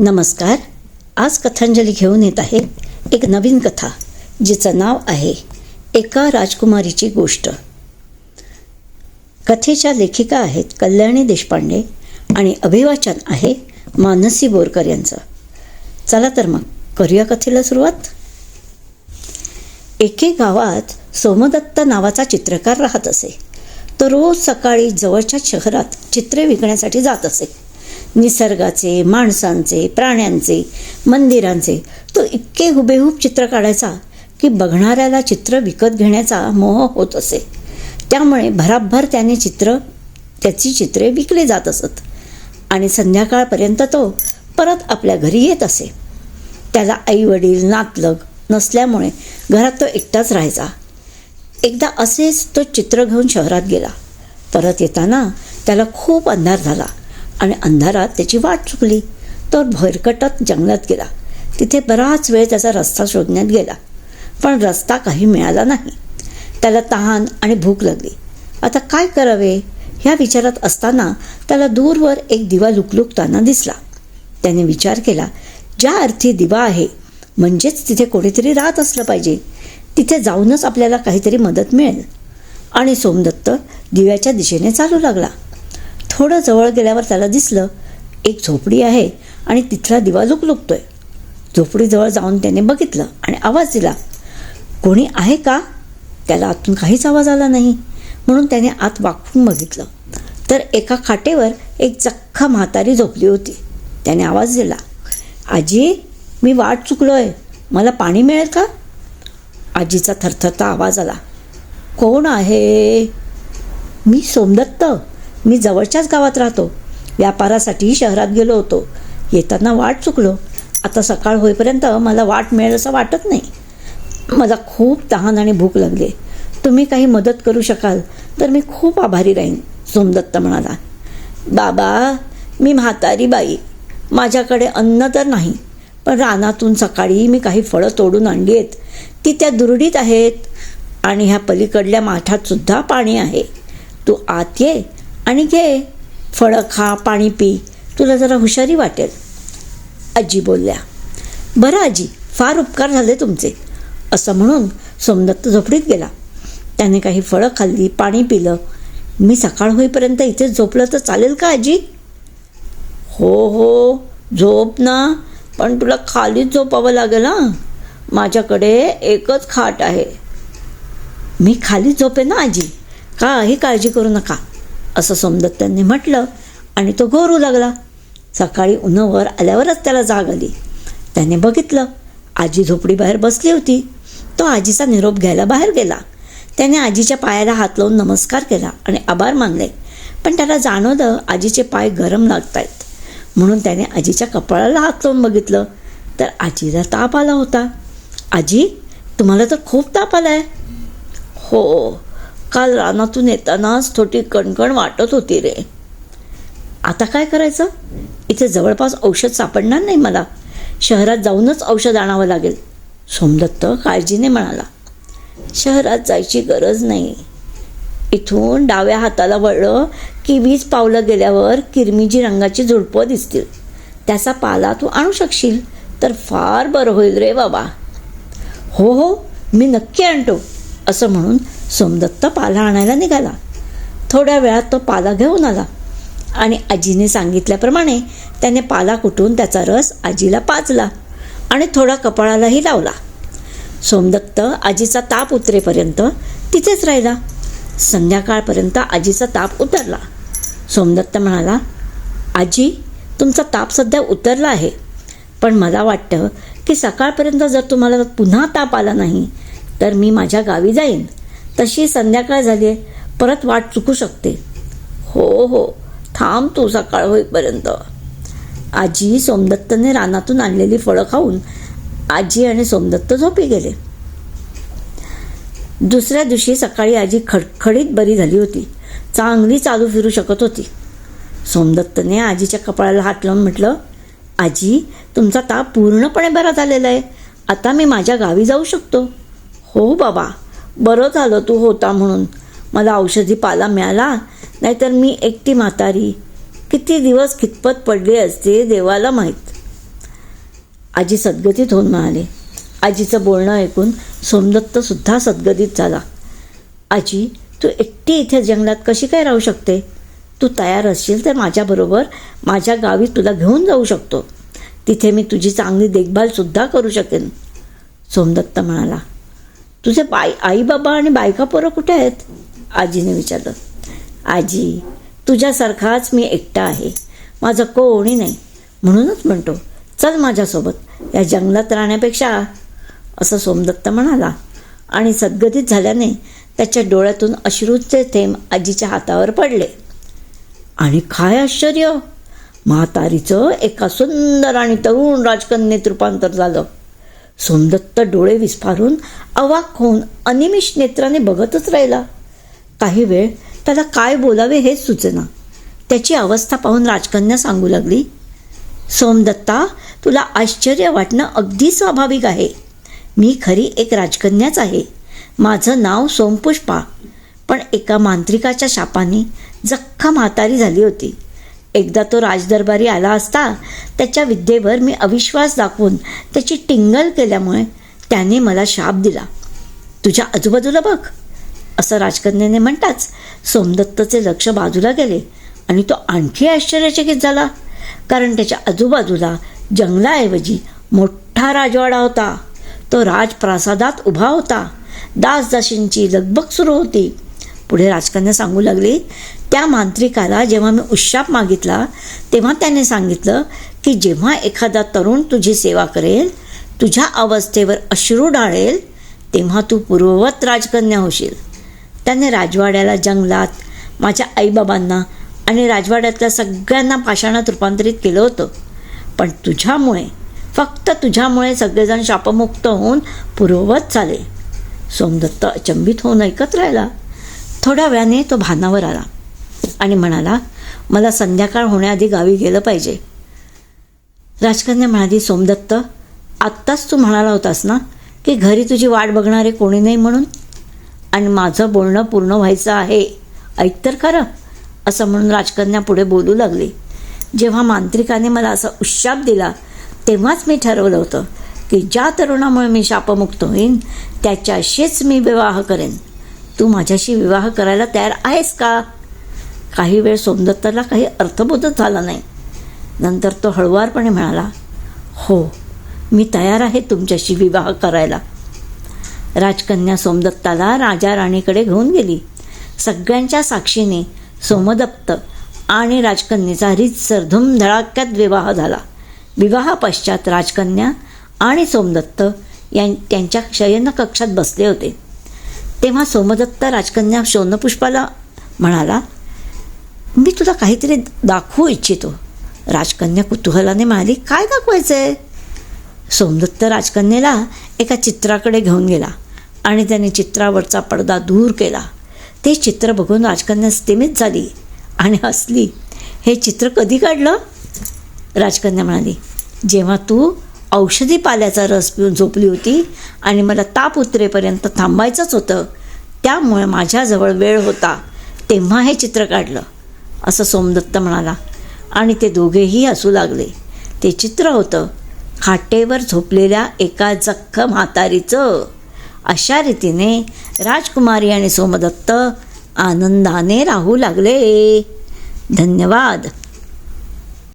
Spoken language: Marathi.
नमस्कार. आज कथांजली घेऊन येत आहे एक नवीन कथा जिचं नाव आहे एका राजकुमारीची गोष्ट. कथेच्या लेखिका आहेत कल्याणी देशपांडे आणि अभिवाचन आहे मानसी बोरकर यांचं. चला तर मग करूया कथेला सुरुवात. एके गावात सोमदत्त नावाचा चित्रकार राहत असे. तो रोज सकाळी जवळच्या शहरात चित्रे विकण्यासाठी जात असे. निसर्गाचे माणसांचे प्राण्यांचे मंदिरांचे. तो इतके हुबेहूब चित्र काढायचा की बघणाऱ्याला चित्र विकत घेण्याचा मोह होत असे. त्यामुळे भराभर त्याने चित्र त्याची चित्रे विकली जात असत. आणि संध्याकाळपर्यंत तो परत आपल्या घरी येत असे. त्याला आई वडील नातलग नसल्यामुळे घरात तो एकटाच राहायचा. एकदा असेच तो चित्र घेऊन शहरात गेला. परत येताना त्याला खूप अंधार झाला. आणि अंधारात त्याची वाट चुकली. तो भरकटत जंगलात गेला. तिथे बराच वेळ त्याचा रस्ता शोधण्यात गेला. पण रस्ता काही मिळाला नाही. त्याला तहान आणि भूक लागली. आता काय करावे? ह्या विचारात असताना त्याला दूरवर एक दिवा लुकलुकताना दिसला. त्याने विचार केला ज्या अर्थी दिवा आहे म्हणजेच तिथे कोणीतरी राहत असलं पाहिजे. तिथे जाऊनच आपल्याला काहीतरी मदत मिळेल. आणि सोमदत्त दिव्याच्या दिशेने चालू लागला. थोडं जवळ गेल्यावर त्याला दिसलं एक झोपडी आहे आणि तिथला दिवा लुकलुकतोय झोपडीजवळ जाऊन त्याने बघितलं आणि आवाज दिला कोणी आहे का? त्याला आतून काहीच आवाज आला नाही. म्हणून त्याने आत वाकून बघितलं. तर एका खाटेवर एक चक्खा म्हातारी झोपली होती. त्याने आवाज दिला आजी मी वाट चुकलो आहे मला पाणी मिळेल का? आजीचा थरथरता आवाज आला कोण आहे? मी सोमदत्त. मी जवळच्याच गावात राहतो. व्यापारासाठी शहरात गेलो होतो. येताना वाट चुकलो. आता सकाळ होईपर्यंत मला वाट मिळेल असं वाटत नाही. मला खूप तहान आणि भूक लागली. तुम्ही काही मदत करू शकाल तर मी खूप आभारी राहीन सोमदत्त म्हणाला. बाबा मी म्हातारी बाई. माझ्याकडे अन्न तर नाही पण रानातून सकाळी मी काही फळं तोडून आणली आहेत ती त्या दुरडीत आहेत आणि ह्या पलीकडल्या माठातसुद्धा पाणी आहे. तू आत ये आणि घे फळं खा पाणी पी. तुला जरा हुशारी वाटेल. आजी बोलल्या बरं आजी फार उपकार झाले तुमचे. असं म्हणून सोमदत्त झोपडीत गेला. त्याने काही फळं खाल्ली पाणी पिलं. मी सकाळ होईपर्यंत इथे झोपलं तर चालेल का आजी? हो हो झोप ना पण तुला खालीच झोपावं लागेल हां. माझ्याकडे एकच खाट आहे. मी खाली झोपे ना आजी? काही काळजी करू नका. असं सोमदत्तांनी म्हटलं आणि तो गोरू लागला. सकाळी उन्हावर आल्यावरच त्याला जाग आली. त्याने बघितलं आजी झोपडी बाहेर बसली होती. तो आजीचा निरोप घ्यायला बाहेर गेला. त्याने आजीच्या पायाला हात लावून नमस्कार केला आणि आभार मानले. पण त्याला जाणवलं आजीचे पाय गरम लागत आहेत म्हणून त्याने आजीच्या कपाळाला हात लावून बघितलं. तर आजीला ताप आला होता. आजी तुम्हाला तर खूप ताप आला आहे हो काल रानातून येतानाच थोडी कणकण वाटत होती रे. आता काय करायचं? इथे जवळपास औषध सापडणार नाही मला. शहरात जाऊनच औषध आणावं लागेल. सोमदत्त काळजीने म्हणाला. शहरात जायची गरज नाही. इथून डाव्या हाताला वळलं की वीज पावलं गेल्यावर किरमिजी रंगाची झुडपं दिसतील. त्याचा पाला तू आणू शकशील तर फार बरं होईल रे बाबा. हो हो मी नक्की आणतो असं म्हणून सोमदत्त पाला आणायला निघाला. थोड्या वेळात तो पाला घेऊन आला. आणि आजीने सांगितल्याप्रमाणे त्याने पाला कुटून त्याचा रस आजीला पाजला आणि थोडा कपाळालाही लावला. सोमदत्त आजीचा ताप उतरेपर्यंत तिथेच राहिला. संध्याकाळपर्यंत आजीचा ताप उतरला. सोमदत्त म्हणाला आजी तुमचा ताप सध्या उतरला आहे. पण मला वाटतं की सकाळपर्यंत जर तुम्हाला पुन्हा ताप आला नाही तर मी माझ्या गावी जाईन. तशी संध्याकाळ झाली आहे. परत वाट चुकू शकते. हो हो. थांब तू सकाळ होईपर्यंत. आजी सोमदत्तने रानातून आणलेली फळं खाऊन आजी आणि सोमदत्त झोपी गेले. दुसऱ्या दिवशी सकाळी आजी खडखडीत बरी झाली होती. चांगली चालू फिरू शकत होती. सोमदत्तने आजीच्या कपाळाला हात लावून म्हटलं आजी तुमचा ताप पूर्णपणे बरा झालेला आहे. आता मी माझ्या गावी जाऊ शकतो. हो बाबा. बरं झालं तू होता म्हणून. मला औषधी पाला मिळाला? नाहीतर मी एकटी म्हातारी. किती दिवस कितपत पडले असते देवाला माहीत. आजी सद्गतीत होऊन म्हणाले आजीचं बोलणं ऐकून सोमदत्तसुद्धा सद्गतीत झाला. आजी तू एकटी इथे जंगलात कशी काय राहू शकते? तू तयार असशील तर माझ्याबरोबर माझ्या गावी तुला घेऊन जाऊ शकतो. तिथे मी तुझी चांगली देखभालसुद्धा करू शकेन. सोमदत्त म्हणाला तुझे बाई आई बाबा आणि बायका पोरं कुठे आहेत? आजीने विचारलं. आजी तुझ्यासारखाच मी एकटा आहे. माझं कोणी नाही. म्हणूनच म्हणतो चल माझ्यासोबत या जंगलात राहण्यापेक्षा असं सोमदत्त म्हणाला. आणि सद्गतीत झाल्याने त्याच्या डोळ्यातून अश्रूचे थेंब आजीच्या हातावर पडले. आणि काय आश्चर्य! म्हातारीचं एका सुंदर आणि तरुण राजकन्येत रूपांतर झालं. सोमदत्त डोळे विस्फारून अवाक होऊन अनिमिष नेत्राने बघतच राहिला. काही वेळ त्याला काय बोलावे हेच सुचेना. त्याची अवस्था पाहून राजकन्या सांगू लागली सोमदत्ता तुला आश्चर्य वाटणं अगदी स्वाभाविक आहे. मी खरी एक राजकन्याच आहे. माझं नाव सोमपुष्पा पण एका मांत्रिकाच्या शापाने जख्खा म्हातारी झाली होती. एकदा तो राजदरबारी आला असता त्याच्या विद्येवर मी अविश्वास दाखवून त्याची टिंगल केल्यामुळे त्याने मला शाप दिला. तुझ्या आजूबाजूला बघ असं राजकन्याने म्हणताच सोमदत्तचे लक्ष बाजूला गेले आणि तो आणखी आश्चर्यचकित झाला कारण त्याच्या आजूबाजूला जंगलाऐवजी मोठा राजवाडा होता. तो राजप्रासादात उभा होता. दासदासींची लगबग सुरू होती. पुढे राजकन्या सांगू लागली त्या मांत्रिकाला जेव्हा मी उशाप मागितला तेव्हा त्याने सांगितलं की जेव्हा एखादा तरुण तुझी सेवा करेल तुझ्या अवस्थेवर अश्रू डाळेल तेव्हा तू पूर्ववत राजकन्या होशील. त्याने राजवाड्याला जंगलात माझ्या आईबाबांना आणि राजवाड्यातल्या सगळ्यांना पाषाणात रूपांतरित केलं होतं. पण तुझ्यामुळे फक्त तुझ्यामुळे सगळेजण शापमुक्त होऊन पूर्ववत झाले. सोमदत्त अचंबित होऊन ऐकत राहिला. थोड्या वेळाने तो भानावर आला आणि म्हणाला मला संध्याकाळ होण्याआधी गावी गेलं पाहिजे. राजकन्या म्हणाली सोमदत्त आत्ताच तू म्हणाला होतास ना की घरी तुझी वाट बघणारे कोणी नाही म्हणून? आणि माझं बोलणं पूर्ण व्हायचं आहे ऐक तर खरं असं म्हणून राजकन्या पुढे बोलू लागली. जेव्हा मांत्रिकाने मला असा उशाप दिला तेव्हाच मी ठरवलं होतं की ज्या तरुणामुळे मी शापमुक्त होईन त्याच्याशीच मी विवाह करेन. तू माझ्याशी विवाह करायला तयार आहेस का? काही वेळ सोमदत्ताला काही अर्थबोधच झाला नाही. नंतर तो हळुवारपणे म्हणाला हो मी तयार आहे तुमच्याशी विवाह करायला. राजकन्या सोमदत्ताला राजा राणीकडे घेऊन गेली. सगळ्यांच्या साक्षीने सोमदत्त आणि राजकन्येचा रीतसर धूमधडाक्यात विवाह झाला. विवाहापश्चात राजकन्या आणि सोमदत्त यां त्यांच्या शयन कक्षात बसले होते. तेव्हा सोमदत्त राजकन्या शोनपुष्पाला म्हणाला मी तुला काहीतरी दाखवू इच्छितो. राजकन्या कुतूहलाने म्हणाली काय दाखवायचं आहे सोमदत्त राजकन्येला एका चित्राकडे घेऊन गेला आणि त्याने चित्रावरचा पडदा दूर केला. ते चित्र बघून राजकन्या स्थिमित झाली आणि हसली. हे चित्र कधी काढलं? राजकन्या म्हणाली जेव्हा तू औषधी पाल्याचा रस पिऊन झोपली होती आणि मला ताप उतरेपर्यंत थांबायचंच होतं. त्यामुळे माझ्याजवळ वेळ होता. तेव्हा हे चित्र काढलं. असं सोमदत्त म्हणाला. आणि ते दोघेही हसू लागले. ते चित्र होतं. खाटेवर झोपलेल्या एका जख्ख म्हातारीचं. अशा रीतीने राजकुमारी आणि सोमदत्त आनंदाने राहू लागले. धन्यवाद.